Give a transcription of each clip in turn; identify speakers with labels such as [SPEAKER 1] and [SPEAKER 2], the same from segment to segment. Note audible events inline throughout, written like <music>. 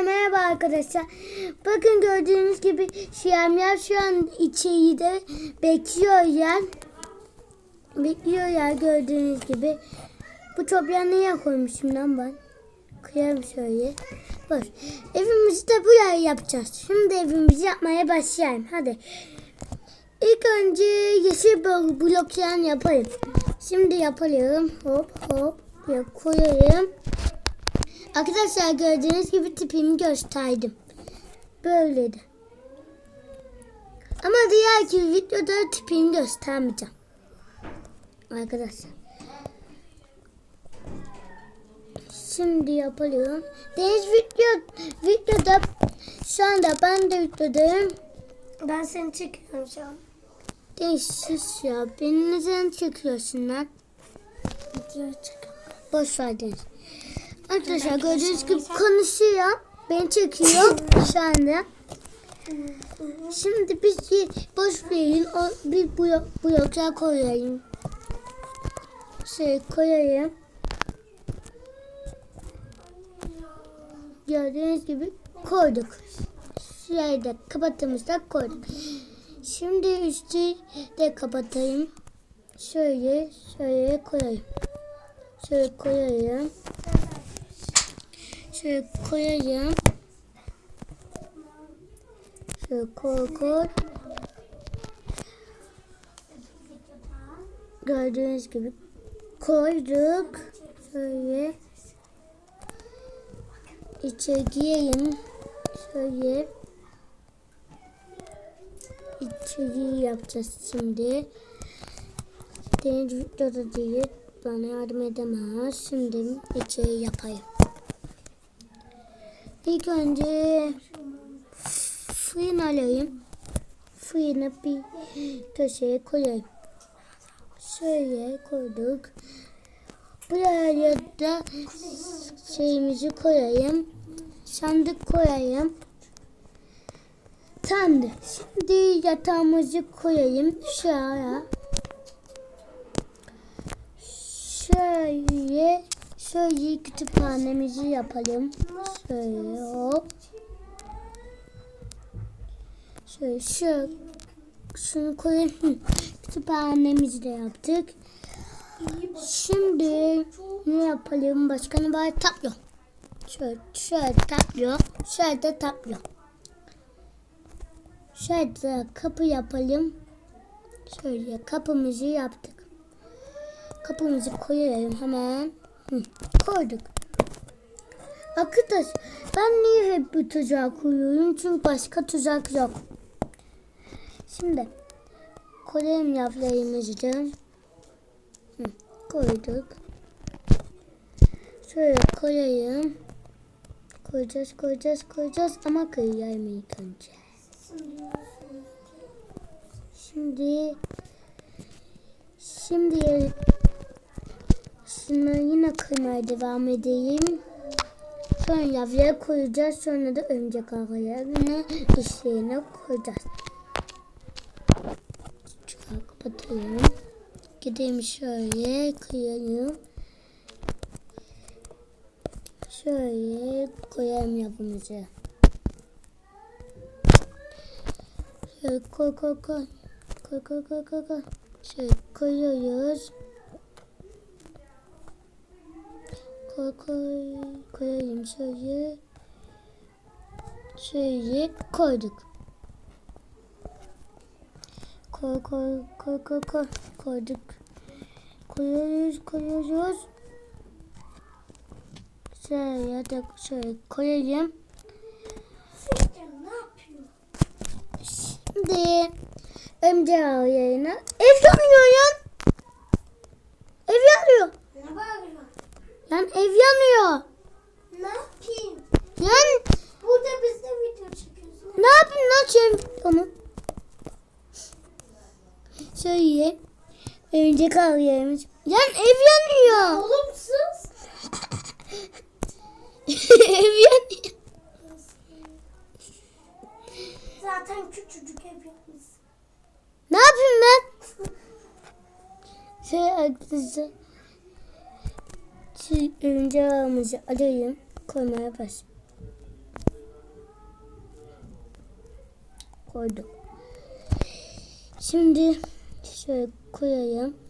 [SPEAKER 1] Hepinize merhaba arkadaşlar. Bakın gördüğünüz gibi Şiyamlar şu an içeride bekliyor yer. Bekliyor yer gördüğünüz gibi. Bu toprağı neye koymuşum lan ben? Kıyarım şöyle. Dur. Evimizi de buraya yapacağız. Şimdi evimizi yapmaya başlayalım. Hadi. İlk önce yeşil blo- bloklar yapayım. Şimdi yapalım. Hop hop. Koyayım. Arkadaşlar gördüğünüz gibi tipimi gösterdim. Böyleydi. Ama diğer ki videoda tipimi göstermeyeceğim. Arkadaşlar. Şimdi yapıyorum. Deniz video, videoda şu anda ben de videodayım.
[SPEAKER 2] Ben seni çekiyorum şu an.
[SPEAKER 1] Deniz sus ya. Beni neden çekiyorsun lan?
[SPEAKER 2] Video çek.
[SPEAKER 1] Boş ver Deniz. Arkadaşlar gördüğünüz gibi konuşuyor. Beni çekiyor şu anda. Şimdi biz bir boş verin. O bir blok, bloklar koyayım. Şey koyayım. Gördüğünüz gibi koyduk. Şurayı da kapattığımızda koyduk. Şimdi üstü de kapatayım. Şöyle şöyle koyayım. Şöyle koyayım. Şöyle koyayım. Şöyle koy koy. Gördüğünüz gibi koyduk. Şöyle. İçe giyeyim. Şöyle. İçeriği yapacağız şimdi. Deniz videoda değil. Bana yardım edemez. Şimdi içeriği yapayım. İlk önce fırın alayım. Fırını bir köşeye koyayım. Şöyle koyduk. Buraya da şeyimizi koyayım. Sandık koyayım. Tamamdır. Şimdi yatağımızı koyayım. Şuraya. Şöyle şöyle kütüphanemizi yapalım. Şöyle hop. Şöyle şu şunu koyayım. Hı. <laughs> Kütüphanemizi de yaptık. Şimdi ne yapalım? Başka ne var? Tablo. Şöyle, şöyle tablo. Şöyle de tablo. Şöyle de kapı yapalım. Şöyle kapımızı yaptık. Kapımızı koyalım hemen. Koyduk. Arkadaş ben niye hep bu tuzağı koyuyorum? Çünkü başka tuzak yok. Şimdi koyalım yaplarımızı da. Koyduk. Şöyle koyayım. Koyacağız, koyacağız, koyacağız ama kıyayım ilk önce. Şimdi şimdi şunu yine kıymaya devam edeyim. Sonra yavruya koyacağız. Sonra da örümcek ağlarını işlerine koyacağız. Şöyle kapatalım. Gideyim şöyle kıyayım. Şöyle koyalım yapımızı. Şöyle koy koy koy. Koy koy koy koy koy. Şöyle koyuyoruz. Koy koy. Koyayım şöyle. Şöyle koyduk. Koy koy koy koy koy. Koyduk. Koyuyoruz koyuyoruz. Şöyle de şöyle koyayım. Şimdi önce yayına. Ev yanıyor yan. Ev yanıyor.
[SPEAKER 2] Ne bağırıyorsun?
[SPEAKER 1] Lan ev yanıyor.
[SPEAKER 2] Ne yapayım?
[SPEAKER 1] Yan
[SPEAKER 2] Burada biz de video çekiyoruz.
[SPEAKER 1] ne yapayım lan şey onu? Şöyle. Önce kalıyormuş. Yan ev yanıyor.
[SPEAKER 2] Oğlum sus. <laughs>
[SPEAKER 1] ev yanıyor.
[SPEAKER 2] Zaten küçücük ev yapmışsın.
[SPEAKER 1] Ne yapayım ben? Şey arkadaşlar. Şu oyuncağımızı alayım. Koymaya baş. koyduk. Şimdi şöyle koyayım.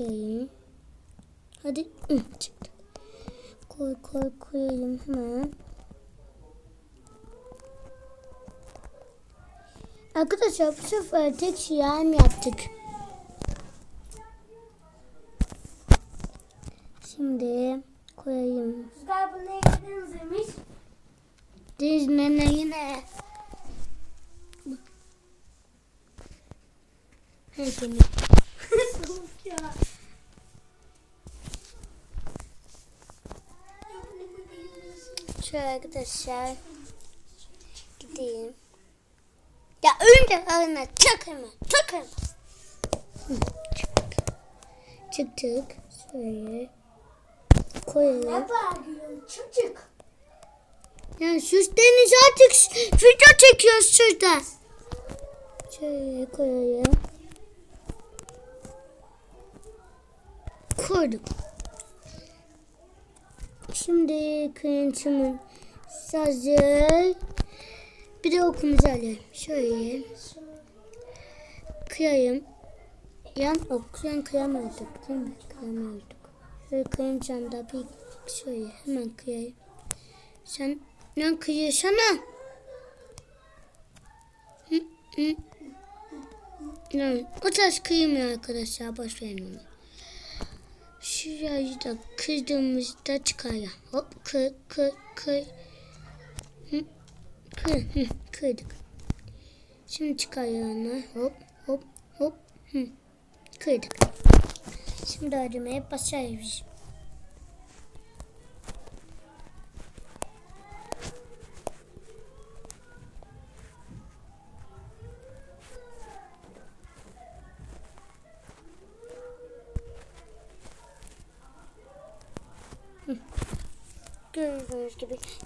[SPEAKER 1] Koyayım. Hadi Hı, çıktı. Koy koy koyayım hemen. Arkadaşlar bu sefer tek şiyan yaptık. Şimdi koyayım.
[SPEAKER 2] Rüzgar bu neye benzemiş?
[SPEAKER 1] Dizine yine. Hepini. Şöyle arkadaşlar. Gideyim. Ya önce ağına çık hemen. Çık hemen. Çıktık. Şöyle. Koyalım.
[SPEAKER 2] Ne bağırıyorsun çocuk?
[SPEAKER 1] Ya sus Deniz artık video çekiyoruz şurada. Şöyle koyayım. Koyduk. Şimdi kıyıntımın hazır. Bir de okumuzu alayım. Şöyle kıyayım. Yan okuyan kıyamıyorduk değil mi? Kıyamıyorduk. Şöyle kıyınca da bir şöyle hemen kıyayım. Sen ne kıyıyorsana? Hı, hı. Yani, o tarz kıymıyor arkadaşlar. Boş. Şurayı da kırdığımızda çıkar. Hop kır kır kır. Hı, kır hı, kırdık. Şimdi çıkar onu. Hop hop hop. Hı, kırdık. Şimdi ödemeye başlayabiliriz.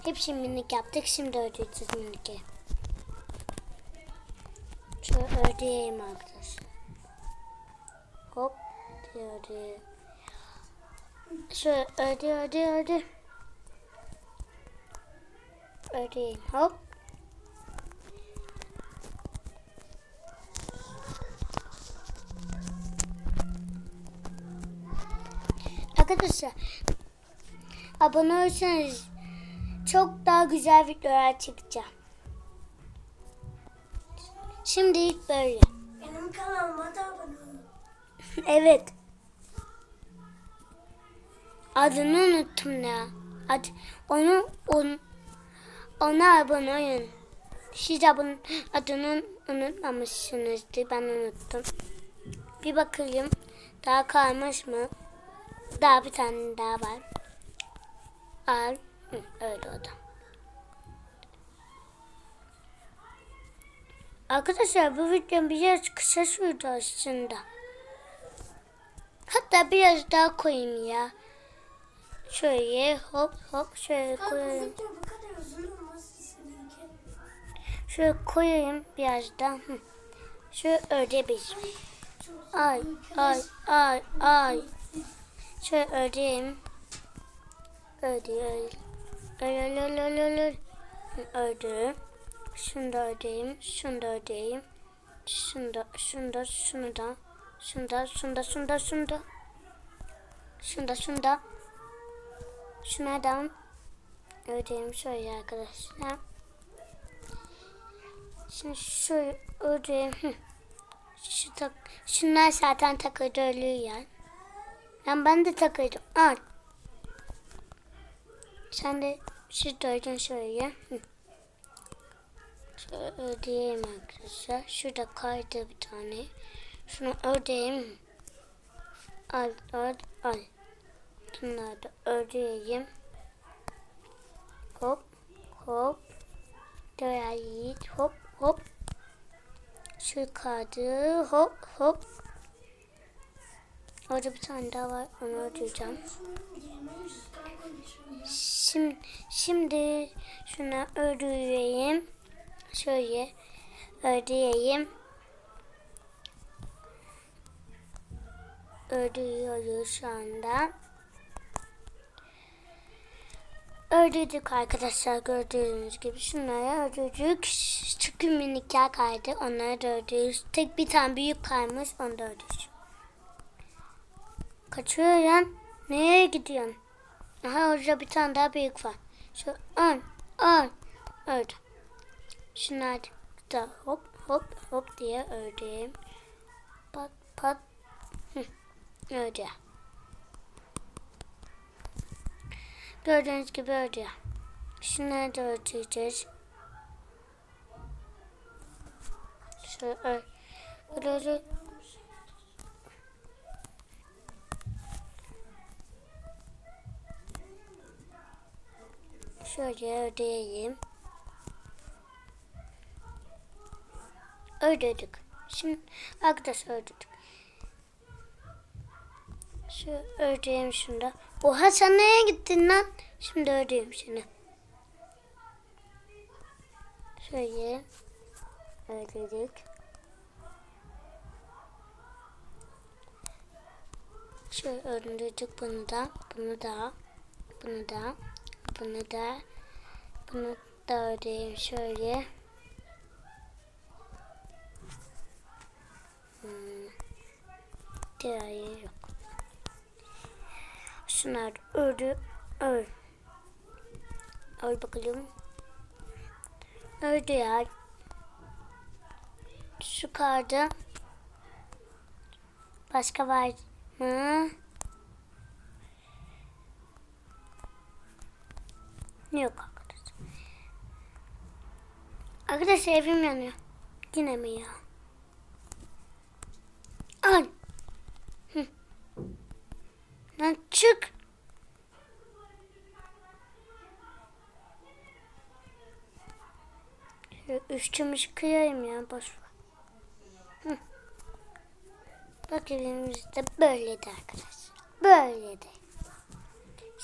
[SPEAKER 1] Hepsini minik yaptık. Şimdi ödeyeceğiz miniki. Şöyle ödeyeyim arkadaşlar. Hop ödeyeyim. Şöyle öde öde öde. Ödeyeyim hop. Arkadaşlar abone olursanız çok daha güzel videolar çıkacak. Şimdi ilk böyle.
[SPEAKER 2] Benim kanalıma da abone olun. <laughs>
[SPEAKER 1] evet. Adını unuttum ya. Ad, onu on, ona abone olun. Siz abone, adını unutmamışsınızdır. Ben unuttum. Bir bakayım. Daha kalmış mı? Daha bir tane daha var. Al. Hı, öyle o da. Arkadaşlar bu video biraz kısa sürdü aslında. Hatta biraz daha koyayım ya. Şöyle hop hop şöyle koyayım. Şöyle koyayım biraz daha. Şöyle öde bir. Ay ay ay ay. Şöyle ödeyeyim. Öde öyle. Öde. Şunu da ödeyeyim. Şunu da ödeyeyim. Şunu da, şunu da, şunu da. Şunu da, şunu da, şunu da, şunu şöyle arkadaşlar. Şimdi şöyle ödeyeyim. Hı. Şu tak, şunlar zaten takırdı ölüyor. Ben ben de takırdım. Al. Sen de şu doydun şöyle. Şöyle ödeyeyim arkadaşlar. Şurada kaydı bir tane. Şunu ödeyeyim. Al al al. Bunları da ödeyeyim. Hop hop. Yiğit hop hop. Şu kaydı hop hop. Orada bir tane daha var. Onu ödeyeceğim. Şimdi, şimdi şuna ödeyeyim. Şöyle ödeyeyim. Ödüyoruz şu anda. Ördüydük arkadaşlar gördüğünüz gibi. Şunları ördüydük. Çünkü minikler kaydı. Onları da ördüyoruz. Tek bir tane büyük kaymış. Onu da ördüyoruz. Kaçıyor yan. Nereye gidiyorsun? Aha orada bir tane daha büyük var. Şu ön, ön, ördü. Şunları da hop hop hop diye ördüm. Pat pat. Hı, ördü. Gördüğünüz gibi ördü. Şunları da örteceğiz. Şöyle ör. Böyle Şöyle ödeyeyim. Ödedik. Şimdi arkadaşlar ödedik. Şu ödeyeyim şunu da. Oha sen nereye gittin lan? Şimdi ödeyeyim şunu. Şöyle ödedik. Şöyle ödedik bunu da, bunu da, bunu da, bunu da, bunu da ödeyeyim şöyle. Hmm. Diğeri yok. Şunlar ördü, ör. Ör bakalım. Ördü ya. Şu kardı. Başka var mı? Yok arkadaşlar. Arkadaşlar evim yanıyor. Yine mi ya? Hı. Lan çık. Üstümüzü kıyayım ya boş ver. Bak evimizde böyleydi arkadaşlar. Böyleydi.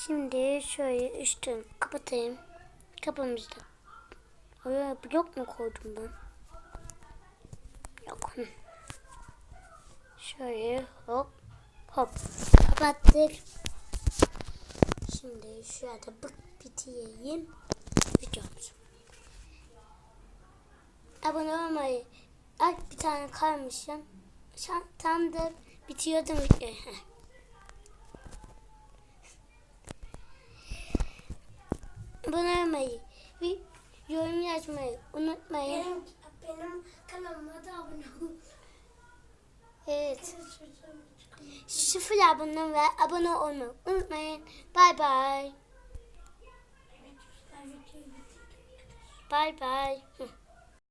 [SPEAKER 1] Şimdi şöyle üstünü kapatayım. Kapımızda. Oraya blok mu koydum ben? Yok. Şöyle hop hop kapattık. Şimdi şurada bık bitireyim videomuzu. Abone olmayı. Ay bir tane kalmışım. Tam da bitiyordum <laughs> Abone olmayı. Bir yorum yazmayı unutmayın.
[SPEAKER 2] Benim, benim kanalıma da abone olun.
[SPEAKER 1] Evet. Sıfır abone ve abone olmayı unutmayın. Bye. Bye bye. Hı.